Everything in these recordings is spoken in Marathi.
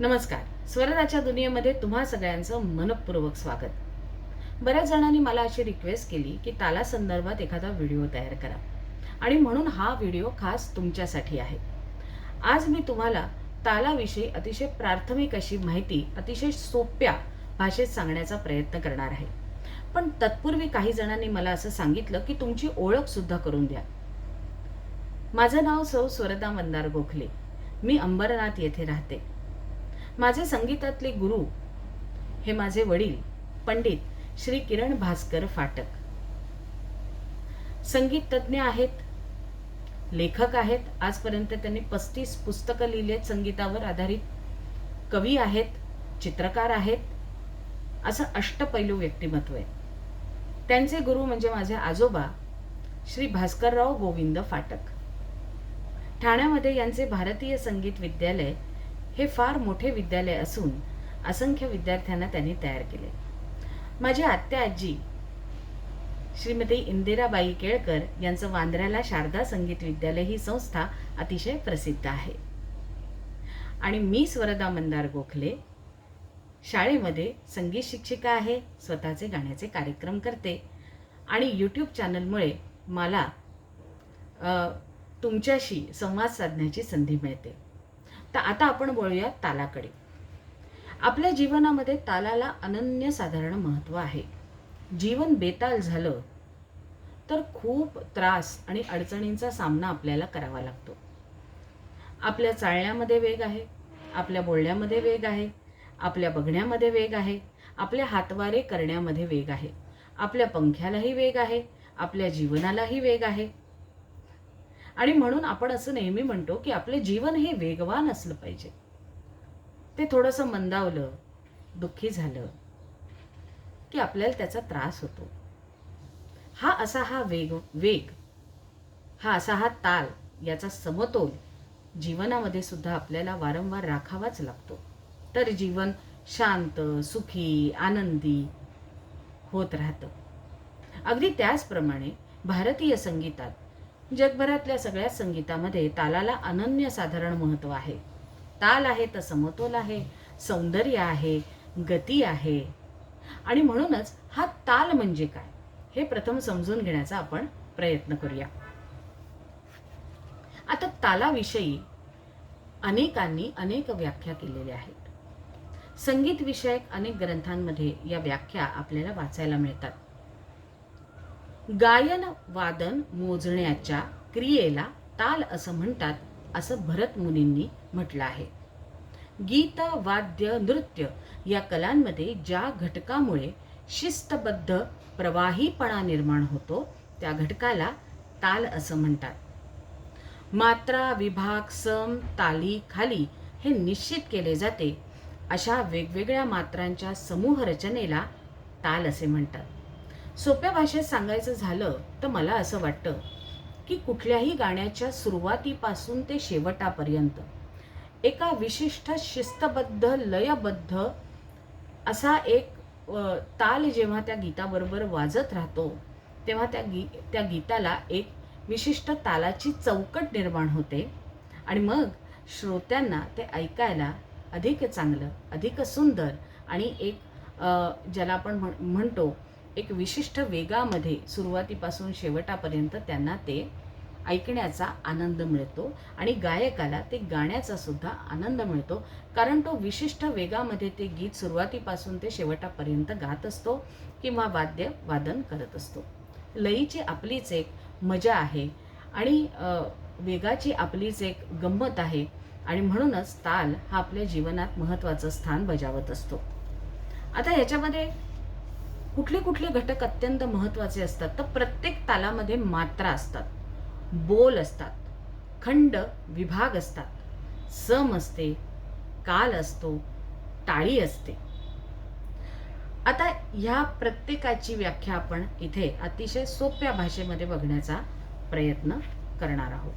नमस्कार. स्वरराच्या दुनियेमध्ये तुम्हा सगळ्यांचं मनपूर्वक स्वागत. बऱ्याच जणांनी मला अशी रिक्वेस्ट केली की ताला संदर्भात एखादा व्हिडिओ तयार करा. आणि म्हणून हा व्हिडिओ खास तुमच्यासाठी आहे. आज मी तुम्हाला तालाविषयी अतिशय प्राथमिक अशी माहिती अतिशय सोप्या भाषेत सांगण्याचा प्रयत्न करणार आहे. पण तत्पूर्वी काही जणांनी मला असं सांगितलं की तुमची ओळख सुद्धा करून द्या. माझं नाव सौ स्वरदा मंदार गोखले. मी अंबरनाथ येथे राहते. माझे संगीतातले गुरु हे माझे वडील पंडित श्री किरण भास्कर फाटक. संगीत तज्ज्ञ आहेत लेखक आहेत. आजपर्यंत त्यांनी पस्तीस पुस्तकं लिहिलेत संगीतावर आधारित. कवी आहेत चित्रकार आहेत. असं अष्टपैलू व्यक्तिमत्व आहे. त्यांचे गुरु म्हणजे माझे आजोबा श्री भास्करराव गोविंद फाटक. ठाण्यामध्ये यांचे भारतीय संगीत विद्यालय हे फार मोठे विद्यालय असून असंख्य विद्यार्थ्यांना त्यांनी तयार केले. माझी आत्या आजी श्रीमती इंदिराबाई केळकर यांचं वांद्र्याला शारदा संगीत विद्यालय ही संस्था अतिशय प्रसिद्ध आहे. आणि मी स्वरदा मंदार गोखले शाळेमध्ये संगीत शिक्षिका आहे स्वतःचे गाण्याचे कार्यक्रम करते आणि यूट्यूब चॅनलमुळे मला तुमच्याशी संवाद साधण्याची संधी मिळते. तर आता आपण बोलूया तालाकडे. आपल्या जीवनामध्ये तालाला अनन्यसाधारण महत्त्व आहे. जीवन बेताल झालं तर खूप त्रास आणि अडचणींचा सामना आपल्याला करावा लागतो. आपल्या चालण्यामध्ये वेग आहे आपल्या बोलण्यामध्ये वेग आहे आपल्या बघण्यामध्ये वेग आहे आपल्या हातवारे करण्यामध्ये वेग आहे आपल्या पंख्यालाही वेग आहे आपल्या जीवनालाही वेग आहे आणि म्हणून आपण असं नेहमी म्हणतो की आपले जीवन हे वेगवान असलं पाहिजे. ते थोडंसं मंदावलं दुःखी झालं की आपल्याला त्याचा त्रास होतो. हा असा हा वेग वेग हा असा हा ताल याचा समतोल जीवनामध्ये सुद्धा आपल्याला वारंवार राखावाच लागतो. तर जीवन शांत सुखी आनंदी होत राहतं. अगदी त्याचप्रमाणे भारतीय संगीतात जगभरातल्या सगळ्या संगीतामध्ये तालाला अनन्यसाधारण महत्त्व आहे. ताल आहे तर समतोल आहे सौंदर्य आहे गती आहे. आणि म्हणूनच हा ताल म्हणजे काय हे प्रथम समजून घेण्याचा आपण प्रयत्न करूया. आता तालाविषयी अनेकांनी अनेक व्याख्या केलेल्या आहेत. संगीत विषयक अनेक ग्रंथांमध्ये या व्याख्या आपल्याला वाचायला मिळतात. गायन वादन मोजण्याच्या क्रियेला ताल असं म्हणतात असं भरत मुनींनी म्हटलं आहे. गीत वाद्य नृत्य या कलांमध्ये ज्या घटकामुळे शिस्तबद्ध प्रवाहीपणा निर्माण होतो त्या घटकाला ताल असं म्हणतात. मात्रा विभाग सम ताली खाली हे निश्चित केले जाते अशा वेगवेगळ्या मात्रांच्या समूह रचनेला ताल असे म्हणतात. सोप्या भाषेत सांगायचं झालं तर मला असं वाटतं की कुठल्याही गाण्याच्या सुरुवातीपासून ते शेवटापर्यंत एका विशिष्ट शिस्तबद्ध लयबद्ध असा एक ताल जेव्हा त्या गीताबरोबर वाजत राहतो तेव्हा त्या गी त्या गीताला एक विशिष्ट तालाची चौकट निर्माण होते आणि मग श्रोत्यांना ते ऐकायला अधिक चांगलं अधिक सुंदर आणि एक ज्याला आपण म्हण म्हणतो एक विशिष्ट वेगामध्ये सुरुवातीपासून शेवटापर्यंत त्यांना ते ऐकण्याचा आनंद मिळतो आणि गायकाला ते गाण्याचा सुद्धा आनंद मिळतो. कारण तो विशिष्ट वेगामध्ये ते गीत सुरुवातीपासून ते शेवटापर्यंत गात असतो किंवा वाद्य वादन करत असतो. लयीची आपलीच एक मजा आहे आणि वेगाची आपलीच एक गंमत आहे आणि म्हणूनच ताल हा आपल्या जीवनात महत्त्वाचं स्थान बजावत असतो. आता ह्याच्यामध्ये कुठले कुठले घटक अत्यंत महत्त्वाचे असतात तर प्रत्येक तालामध्ये मात्रा असतात बोल असतात खंड विभाग असतात. सम असते काल असतो टाळी असते. आता ह्या प्रत्येकाची व्याख्या आपण इथे अतिशय सोप्या भाषेमध्ये बघण्याचा प्रयत्न करणार आहोत.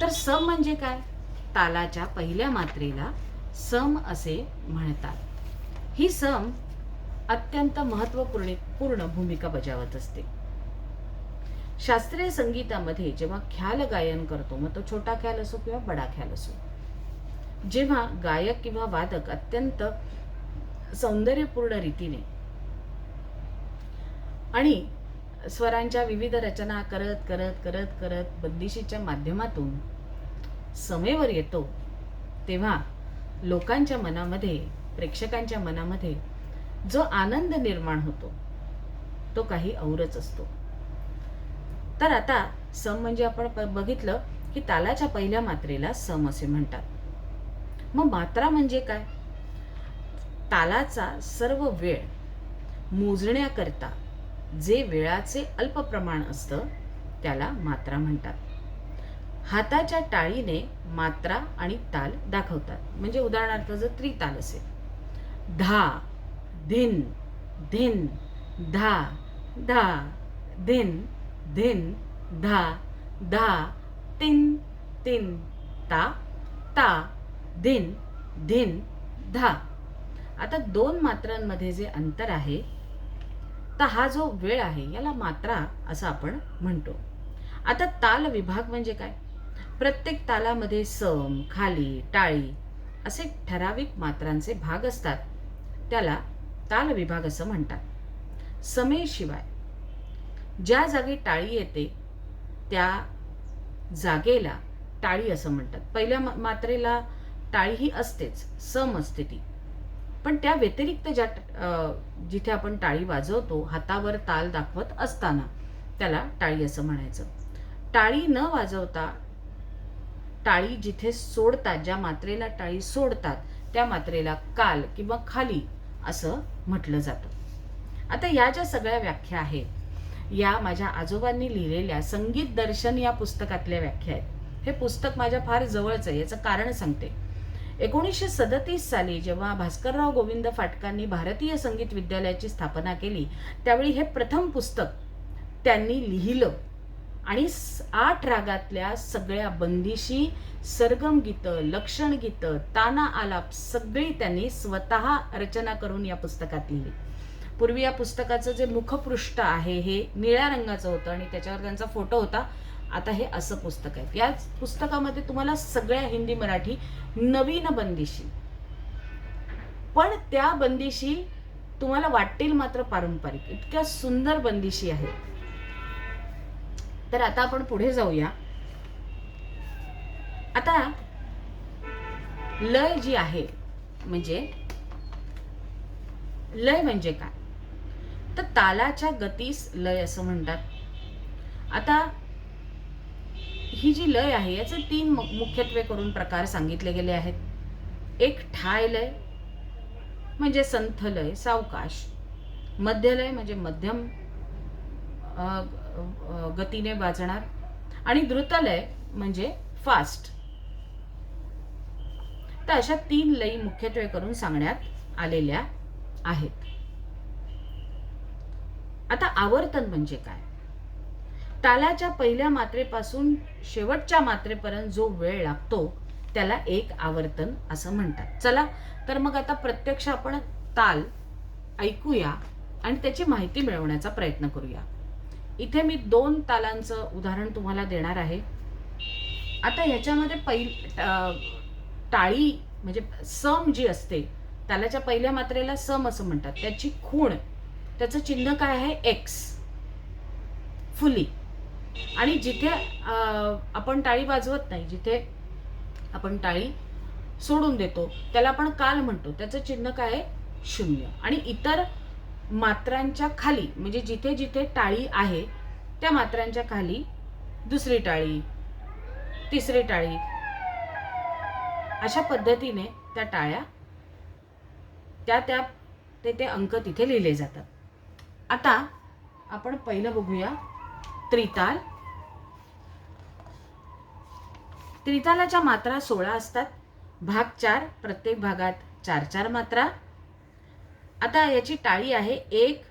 तर सम म्हणजे काय? तालाच्या पहिल्या मात्रेला सम असे म्हणतात. ही सम अत्यंत महत्त्वपूर्ण पूर्ण भूमिका बजावत असते. शास्त्रीय संगीतामध्ये जेव्हा ख्याल गायन करतो मग तो छोटा ख्याल असो किंवा बडा ख्याल असो. जेव्हा गायक किंवा वादक अत्यंत सौंदर्यपूर्ण रीतीने आणि स्वरांच्या विविध रचना करत करत करत करत बंदिशीच्या माध्यमातून समेवर येतो तेव्हा लोकांच्या मनामध्ये प्रेक्षकांच्या मनामध्ये जो आनंद निर्माण होतो तो काही औरच असतो. तर आता सम म्हणजे आपण बघितलं की तालाच्या पहिल्या मात्रेला सम असे म्हणतात. मग मात्रा म्हणजे काय? तालाचा सर्व वेळ मोजण्याकरता जे वेळाचे अल्प प्रमाण असतं त्याला मात्रा म्हणतात. हाताच्या टाळीने मात्रा आणि ताल दाखवतात. म्हणजे उदाहरणार्थ जर त्रिताल असेल धा धिन धिन धा धा धिन धिन धा धा तिन तिन ता ता धिन धिन धा. आता दोन मात्रांमध्ये जे अंतर आहे तर हा जो वेळ आहे याला मात्रा असं आपण म्हणतो. आता ताल विभाग म्हणजे काय? प्रत्येक तालामध्ये सम खाली टाळी असे ठराविक मात्रांचे भाग असतात. त्याला ताल विभाग असं म्हणतात. समेशिवाय ज्या जागी टाळी येते त्या जागेला टाळी असं म्हणतात. पहिल्या मात्रेला टाळी ही असतेच सम असते ती. पण त्या व्यतिरिक्त ज्या जिथे आपण टाळी वाजवतो हातावर ताल दाखवत असताना त्याला टाळी असं म्हणायचं. टाळी न वाजवता टाळी जिथे सोडतात ज्या मात्रेला टाळी सोडतात त्या मात्रेला काल किंवा खाली असं म्हटलं जातं. आता या ज्या सगळ्या व्याख्या आहेत या माझ्या आजोबांनी लिहिलेल्या संगीत दर्शन या पुस्तकातल्या व्याख्या आहेत. हे पुस्तक माझ्या फार जवळचं आहे याचं कारण सांगते. एकोणीसशे सदतीस साली जेव्हा भास्करराव गोविंद फाटकांनी भारतीय संगीत विद्यालयाची स्थापना केली त्यावेळी हे प्रथम पुस्तक त्यांनी लिहिलं. आणि आठ रागातल्या सगळ्या बंदिशी सरगम गीतं लक्षण गीतं ताना आलाप सगळी त्यांनी स्वतः रचना करून या पुस्तकात लिहिली. पूर्वी या पुस्तकाचं जे मुखपृष्ठ आहे हे निळ्या रंगाचं होतं आणि त्याच्यावर त्यांचा फोटो होता. आता हे असं पुस्तक आहे. या पुस्तकामध्ये तुम्हाला सगळ्या हिंदी मराठी नवीन बंदिशी. पण त्या बंदिशी तुम्हाला वाटतील मात्र पारंपरिक. इतक्या सुंदर बंदिशी आहेत तर आता आपण पुढे जाऊया. आता लय जी आहे म्हणजे लय म्हणजे काय? तर तालाच्या गतीस लय असं म्हणतात. आता ही जी लय आहे याचे तीन मुख्यत्वे करून प्रकार सांगितले गेले आहेत. एक ठाय लय म्हणजे संथ लय सावकाश. मध्यलय म्हणजे मध्यम. अ, गतीने वाजणार. आणि द्रुतलय म्हणजे फास्ट तर अशा तीन लयी मुख्यत्वे करून सांगण्यात आलेल्या आहेत. आता आवर्तन म्हणजे काय? तालाच्या पहिल्या मात्रेपासून शेवटच्या मात्रेपर्यंत जो वेळ लागतो त्याला एक आवर्तन असं म्हणतात. चला तर मग आता प्रत्यक्ष आपण ताल ऐकूया आणि त्याची माहिती मिळवण्याचा प्रयत्न करूया. इथे मी दोन तालांचं उदाहरण तुम्हाला देणार आहे. आता ह्याच्यामध्ये पहिली टाळी म्हणजे सम जी असते तालाच्या पहिल्या मात्रेला सम असं म्हणतात. त्याची खूण त्याचं चिन्ह काय आहे? एक्स फुली. आणि जिथे आपण टाळी वाजवत नाही जिथे आपण टाळी सोडून देतो त्याला आपण काल म्हणतो. त्याचं चिन्ह काय आहे? शून्य. आणि इतर मात्रांच्या खाली म्हणजे जिथे जिथे टाळी आहे त्या मात्रांच्या खाली दुसरी टाळी तिसरी टाळी. अशा पद्धतीने त्या टाळ्या त्या त्या ते ते अंक तिथे लिहिले जातात. आता आपण पहिलं बघूया त्रिताल. त्रितालाच्या मात्रा सोळा असतात. भाग चार प्रत्येक भागात चार चार मात्रा. आता याची टाळी आहे एक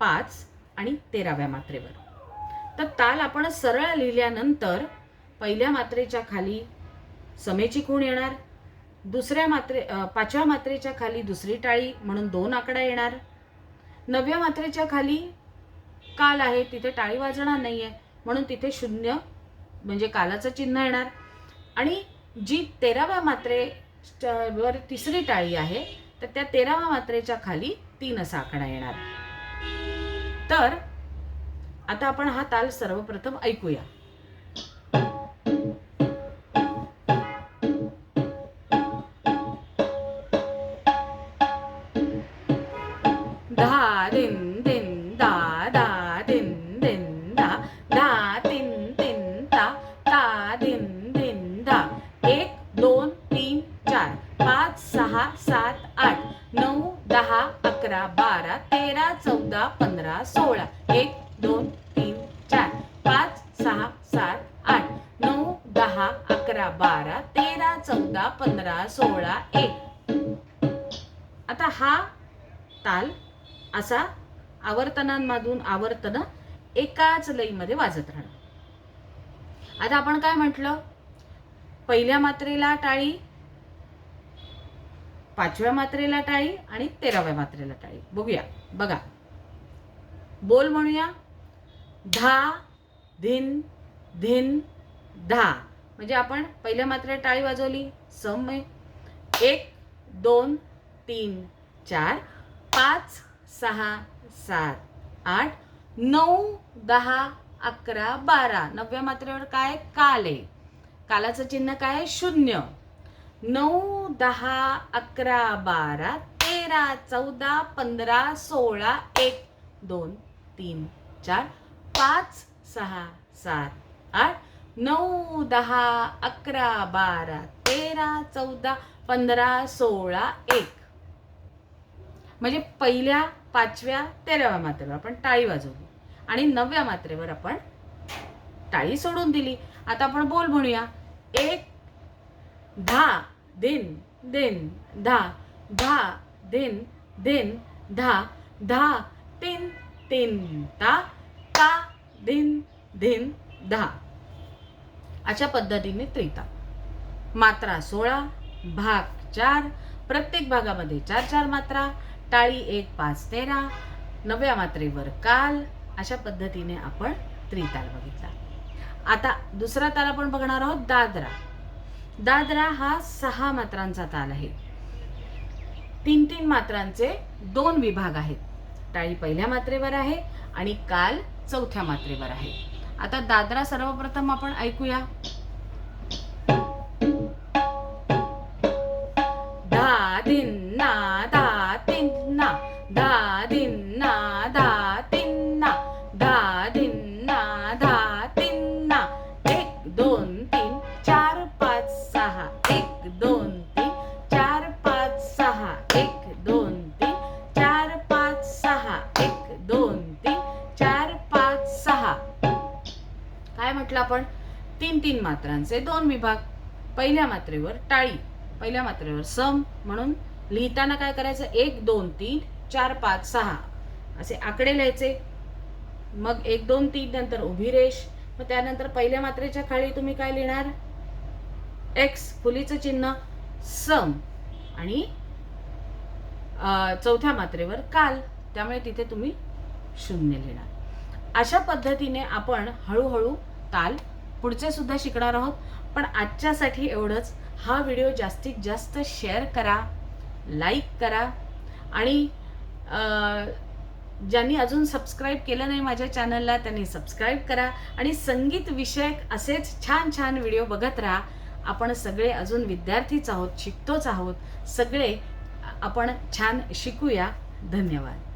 पाच आणि तेराव्या मात्रेवर. तर ताल आपण सरळ लिहिल्यानंतर पहिल्या मात्रेच्या खाली समेची खूण येणार दुसऱ्या मात्रे पाचव्या मात्रेच्या खाली दुसरी टाळी म्हणून दोन आकडा येणार. नवव्या मात्रेच्या खाली काल आहे तिथे टाळी वाजणार नाही आहे म्हणून तिथे शून्य म्हणजे कालाचं चिन्ह येणार. आणि जी तेराव्या मात्रे वर तिसरी टाळी आहे तर त्या तेराव्या मात्रेच्या खाली तीन असा आकडा येणार. तर आता आपण हा ताल सर्वप्रथम ऐकूया. चौदा पंधरा सोळा. एक दोन तीन चार. पाच सहा सात आठ. नऊ दहा अकरा बारा तेरा चौदा पंधरा सोळा एक. आता हा ताल असा आवर्तनांमधून आवर्तन एकाच लईमध्ये वाजत राहणार. आता आपण काय म्हटलं? पहिल्या मात्रेला टाळी पाचव्या मात्रेला टाळी आणि तेराव्या मात्रेला टाळी. बघूया. बघा. बोल म्हणूया. धा धिन धिन धा. म्हणजे आपण पहिल्या मात्रेला टाळी वाजवली. सम आहे. एक दोन तीन चार पाच सहा सात आठ नऊ दहा अकरा बारा. नवव्या मात्रेवर काय? काल आहे. कालाचं चिन्ह काय? आहे शून्य. नऊ दहा अकरा बारा तेरा चौदा पंधरा सोळा एक दोन तीन चार पाच सहा सात आठ नऊ दहा अकरा बारा तेरा चौदा पंधरा सोळा एक. म्हणजे पहिल्या पाचव्या तेराव्या मात्रेवर आपण टाळी वाजवली. आणि नवव्या मात्रेवर आपण टाळी सोडून दिली. आता आपण बोल म्हणूया. एक दहा दिन दिन धा धा दिन दिन धा धा तीन तीन ता ता दिन दिन धा. अशा पद्धतीने त्रिता. मात्रा सोळा भाग चार प्रत्येक भागामध्ये चार चार मात्रा टाळी एक पाच तेरा नव्या मात्रेवर काल अशा पद्धतीने आपण त्रिताल बघितला. आता दुसरा ताल आपण बघणार आहोत दादरा. दादरा हा सहा मात्रांचा ताल आहे. तीन तीन मात्रांचे दोन विभाग आहेत. टाळी पहिल्या मात्रेवर आहे आणि काल चौथ्या मात्रेवर आहे. आता दादरा सर्वप्रथम आपण ऐकूया. धा दिन मात्रांचे दोन विभाग. पहिल्या मात्रेवर टाळी पहिल्या मात्रेवर सम म्हणून लिहिताना काय करायचं? एक दोन तीन चार पाच सहा. असे आकडे लिहायचे. मग एक दोन तीन नंतर उभी रेष. मग त्यानंतर पहिल्या मात्रेच्या खाली तुम्ही काय लिहिणार? एक्स फुलीचं चिन्ह सम. आणि चौथ्या मात्रेवर काल. त्यामुळे तिथे तुम्ही शून्य लिहिणार. अशा पद्धतीने आपण हळूहळू ताल पुढचे सुद्धा शिकणार आहोत. पण आजच्यासाठी एवढंच. हा व्हिडिओ जास्तीत जास्त शेअर करा लाईक करा आणि ज्यांनी अजून सबस्क्राईब केलं नाही माझ्या चॅनलला त्यांनी सबस्क्राईब करा आणि संगीत विषयक असेच छान छान व्हिडिओ बघत राहा. आपण सगळे अजून विद्यार्थीच आहोत शिकतोच आहोत. सगळे आपण छान शिकूया. धन्यवाद.